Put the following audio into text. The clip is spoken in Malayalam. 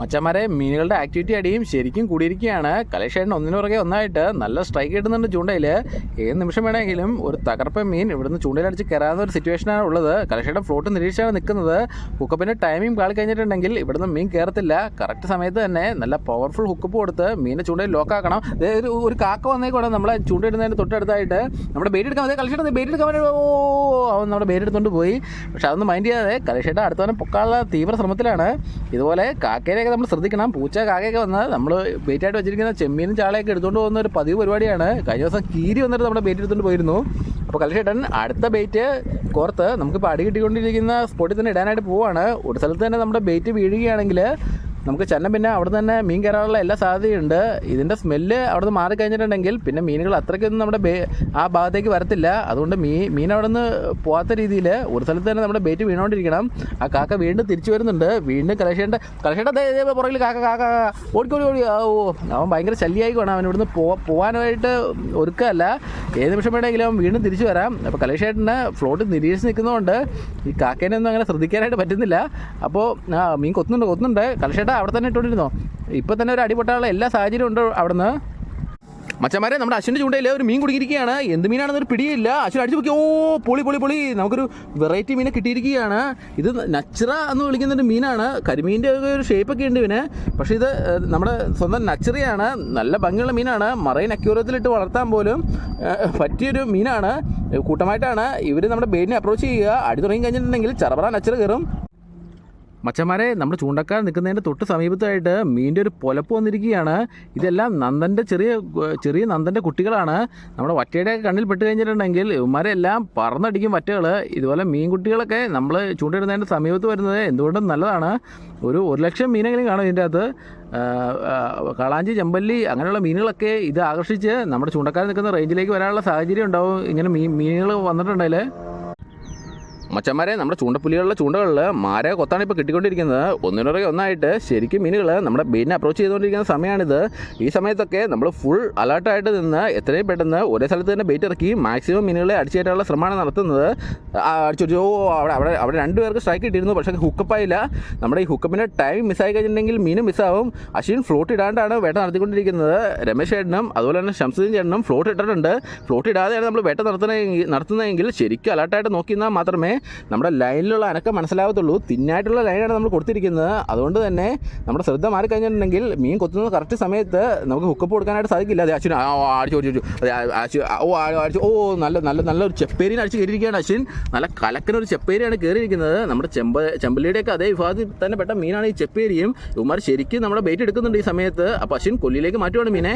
മച്ചന്മാരെ മീനുകളുടെ ആക്ടിവിറ്റി അടിയും ശരിക്കും കൂടിയിരിക്കുകയാണ്. കലേഷേട്ടൻ ഒന്നിനു പുറകെ ഒന്നായിട്ട് നല്ല സ്ട്രൈക്ക് കിട്ടുന്നുണ്ട് ചൂണ്ടയിൽ ഏത് നിമിഷം വേണമെങ്കിലും ഒരു തകർപ്പൻ മീൻ ഇവിടുന്ന് ചൂണ്ടയിലടിച്ച് കയറാവുന്ന ഒരു സിറ്റുവേഷനാണ് ഉള്ളത്. കലേഷേട്ടൻ ഫ്ലോട്ട് നിരീക്ഷിച്ചാണ് നിൽക്കുന്നത്. ഹുക്കപ്പിന്റെ ടൈമിംഗ് കാളി കഴിഞ്ഞിട്ടുണ്ടെങ്കിൽ ഇവിടുന്ന് മീൻ കയറത്തില്ല. കറക്റ്റ് സമയത്ത് തന്നെ നല്ല പവർഫുൾ ഹുക്കപ്പ് കൊടുത്ത് മീനെ ചൂണ്ടയിൽ ലോക്കാക്കണം ഒരു ഒരു കാക്ക വന്നേക്കൂടെ നമ്മളെ ചൂണ്ടയിടുന്നതിന് തൊട്ടടുത്തായിട്ട്. നമ്മുടെ ബേറ്റ് എടുക്കാൻ കലേഷേട്ടൻ ബേറ്റ് എടുക്കാൻ ഓ അവൻ നമ്മുടെ ബേറ്റ് എടുത്തുകൊണ്ട് പോയി. പക്ഷെ അതൊന്നും മൈൻഡ് ചെയ്യാതെ കലേഷേട്ടൻ അടുത്തവനെ പൊക്കാനുള്ള തീവ്ര ശ്രമത്തിലാണ്. ഇതുപോലെ കാക്കേനെയൊക്കെ നമ്മൾ ശ്രദ്ധിക്കണം. പൂച്ച കാക്കയൊക്കെ വന്നാൽ നമ്മൾ ബേറ്റായിട്ട് വെച്ചിരിക്കുന്ന ചെമ്മീനും ചാളയൊക്കെ എടുത്തുകൊണ്ട് പോകുന്ന ഒരു പതിവ് പരിപാടിയാണ്. കഴിഞ്ഞ ദിവസം കീരി വന്നിട്ട് നമ്മുടെ ബേറ്റ് എടുത്തുകൊണ്ട് പോയിരുന്നു. അപ്പോൾ കലശേട്ടൻ അടുത്ത ബേറ്റ് കോർത്ത് നമുക്കിപ്പോൾ അടി കിട്ടിക്കൊണ്ടിരിക്കുന്ന സ്പോട്ടിൽ തന്നെ ഇടാനായിട്ട് പോവാണ്. ഒരു സ്ഥലത്ത് തന്നെ നമ്മുടെ ബേറ്റ് വീഴുകയാണെങ്കിൽ നമുക്ക് ചെന്ന പിന്നെ അവിടെ തന്നെ മീൻ കയറാനുള്ള എല്ലാ സാധ്യതയുണ്ട്. ഇതിന്റെ സ്മെല്ല് അവിടെ നിന്ന് മാറിക്കഴിഞ്ഞിട്ടുണ്ടെങ്കിൽ പിന്നെ മീനുകൾ അത്രയ്ക്കൊന്നും നമ്മുടെ ആ ഭാഗത്തേക്ക് വരത്തില്ല. അതുകൊണ്ട് മീ മീൻ അവിടെ നിന്ന് പോകാത്ത രീതിയിൽ ഒരു സ്ഥലത്ത് തന്നെ നമ്മുടെ ബേറ്റ് വീണുകൊണ്ടിരിക്കണം. ആ കാക്ക വീണ്ടും തിരിച്ചു വരുന്നുണ്ട്. വീണ്ടും കലശേണ്ട കലശേണ്ട പുറകിൽ കാക്ക കാക്ക ഓടിക്കോടി ഓടി ഓ അവൻ ഭയങ്കര ശല്യമായിക്കോണം അവൻ ഇവിടുന്ന് പോകാനായിട്ട് ഒരുക്കല്ല ഏത് നിമിഷം വേണമെങ്കിലും അവൻ വീണ്ടും തിരിച്ചു വരാം. അപ്പോൾ കലേഷേട്ടന് ഫ്ലോട്ട് നിരീക്ഷിച്ച് നിൽക്കുന്നതുകൊണ്ട് ഈ കാക്കേനെ ഒന്നും അങ്ങനെ ശ്രദ്ധിക്കാനായിട്ട് പറ്റുന്നില്ല. അപ്പോൾ മീൻ കൊത്തുന്നുണ്ട് കൊത്തുന്നുണ്ട്. കലശേട്ട അവിടെ തന്നെ ഇട്ടുകൊണ്ടിരുന്നോ? ഇപ്പം തന്നെ ഒരു അടിപൊട്ടാനുള്ള എല്ലാ സാഹചര്യവും ഉണ്ട് അവിടുന്ന്. മച്ചന്മാരെ നമ്മുടെ അശ്വിന്റെ ചൂണ്ടയിൽ ഒരു മീൻ കുടുങ്ങിയിരിക്കുകയാണ്. എന്ത് മീനാണെന്നൊരു പിടിയില്ല. അശ്വിൻ അടിച്ചു നോക്കി ഓ പൊളി പൊളി പൊളി. നമുക്കൊരു വെറൈറ്റി മീനെ കിട്ടിയിരിക്കുകയാണ്. ഇത് നച്ചറ എന്ന് വിളിക്കുന്നൊരു മീനാണ്. കരിമീന്റെ ഒരു ഷേപ്പൊക്കെ ഉണ്ട് ഇവന്. പക്ഷേ ഇത് നമ്മുടെ സ്വന്തം നച്ചറിയാണ്. നല്ല ഭംഗിയുള്ള മീനാണ്. മറൈൻ അക്യൂറത്തിലിട്ട് വളർത്താൻ പോലും പറ്റിയൊരു മീനാണ്. കൂട്ടമായിട്ടാണ് ഇവർ നമ്മുടെ ബേഡിനെ അപ്രോച്ച് ചെയ്യുക. അടി തുടങ്ങി കഴിഞ്ഞിട്ടുണ്ടെങ്കിൽ ചറപറ നച്ചറ കയറും. മച്ചന്മാരെ നമ്മൾ ചൂണ്ടക്കാർ നിൽക്കുന്നതിന്റെ തൊട്ട് സമീപത്തായിട്ട് മീന്റെ ഒരു പൊലപ്പ് വന്നിരിക്കുകയാണ്. ഇതെല്ലാം നന്ദന്റെ ചെറിയ ചെറിയ നന്ദന്റെ കുട്ടികളാണ്. നമ്മുടെ വറ്റയുടെ കണ്ണിൽ പെട്ട് കഴിഞ്ഞിട്ടുണ്ടെങ്കിൽ ഇവന്മാരെല്ലാം പറന്നടിക്കും വറ്റകൾ ഇതുപോലെ മീൻകുട്ടികളൊക്കെ നമ്മൾ ചൂണ്ടയിടുന്നതിന്റെ സമീപത്ത് വരുന്നത് എന്തുകൊണ്ടും നല്ലതാണ്. ഒരു ഒരു ലക്ഷം മീനെങ്കിലും കാണും ഇതിന്റെ അകത്ത്. കളാഞ്ചി ചെമ്പല്ലി അങ്ങനെയുള്ള മീനുകളൊക്കെ ഇത് ആകർഷിച്ച് നമ്മുടെ ചൂണ്ടക്കാർ നിൽക്കുന്ന റേഞ്ചിലേക്ക് വരാനുള്ള സാഹചര്യം ഉണ്ടാവും. ഇങ്ങനെ മീൻ മീനുകൾ വന്നിട്ടുണ്ടെങ്കിൽ മച്ചന്മാരെ നമ്മുടെ ചൂണ്ടപ്പുലികളുടെ ചൂണ്ടകളിൽ മാരെ കൊത്താണ് ഇപ്പോൾ കിട്ടിക്കൊണ്ടിരിക്കുന്നത്. ഒന്നിനുറകെ ഒന്നായിട്ട് ശരിക്കും മീനുകൾ നമ്മുടെ ബെയിനെ അപ്രോച്ച് ചെയ്തുകൊണ്ടിരിക്കുന്ന സമയമാണിത്. ഈ സമയത്തൊക്കെ നമ്മൾ ഫുൾ അലേർട്ടായിട്ട് നിന്ന് എത്രയും പെട്ടെന്ന് ഒരേ സ്ഥലത്ത് തന്നെ ബേറ്റ് ഇറക്കി മാക്സിമം മീനുകളെ അടിച്ചേറ്റാനുള്ള ശ്രമമാണ് നടത്തുന്നത്. അടിച്ചോ അവിടെ അവിടെ അവിടെ രണ്ടുപേർക്ക് സ്ട്രൈക്ക് കിട്ടിയിരുന്നു പക്ഷേ ഹുക്കപ്പായില്ല നമ്മുടെ ഈ ഹുക്കപ്പിന്റെ ടൈം മിസ്സായി കഴിഞ്ഞിട്ടുണ്ടെങ്കിൽ മീനും മിസ്സാവും അശ്വിൻ ഫ്ലോട്ട് ഇടാണ്ടാണ് വേട്ട നടത്തിക്കൊണ്ടിരിക്കുന്നത്. രമേശ് ചേട്ടനും അതുപോലെ തന്നെ ശംസുദ്ദീൻ ചേട്ടനും ഫ്ലോട്ട് ഇട്ടിട്ടുണ്ട്. ഫ്ലോട്ട് ഇടാതെയാണ് നമ്മൾ വേട്ട നടത്തുന്നതെങ്കിൽ നടത്തുന്നതെങ്കിൽ ശരിക്കും അലർട്ടായിട്ട് നോക്കിയിരുന്നാൽ മാത്രമേ നമ്മുടെ ലൈനിലുള്ള അനക്കം മനസ്സിലാവത്തുള്ളൂ. തിന്നായിട്ടുള്ള ലൈനാണ് നമ്മൾ കൊടുത്തിരിക്കുന്നത്. അതുകൊണ്ട് തന്നെ നമ്മുടെ ശ്രദ്ധ മാറി കഴിഞ്ഞിട്ടുണ്ടെങ്കിൽ മീൻ കൊത്തുന്നത് കറക്റ്റ് സമയത്ത് നമുക്ക് ഹുക്കപ്പ് കൊടുക്കാനായിട്ട് സാധിക്കില്ല. അതെ അശ്വിൻ അടിച്ചു ആ, അശ്വിൻ ഓ അടിച്ചു ഓ നല്ല നല്ല നല്ല ഒരു ചെപ്പേരിനെ അടിച്ച് കയറിയിരിക്കുകയാണ് അശ്വിൻ. നല്ല കലക്കനൊരു ചെപ്പേരിയാണ് കയറിയിരിക്കുന്നത്. നമ്മുടെ ചെമ്പ ചെമ്പല്ലിയുടെയൊക്കെ അതേ വിഭാഗത്തിൽ തന്നെ പെട്ട മീനാണ് ഈ ചെപ്പേരിയും ഇവന്മാർ ശരിക്കും നമ്മുടെ ബേറ്റ് എടുക്കുന്നുണ്ട് ഈ സമയത്ത്. അപ്പോൾ അശ്വിൻ കൊല്ലിയിലേക്ക് മാറ്റുവാണ് മീനെ.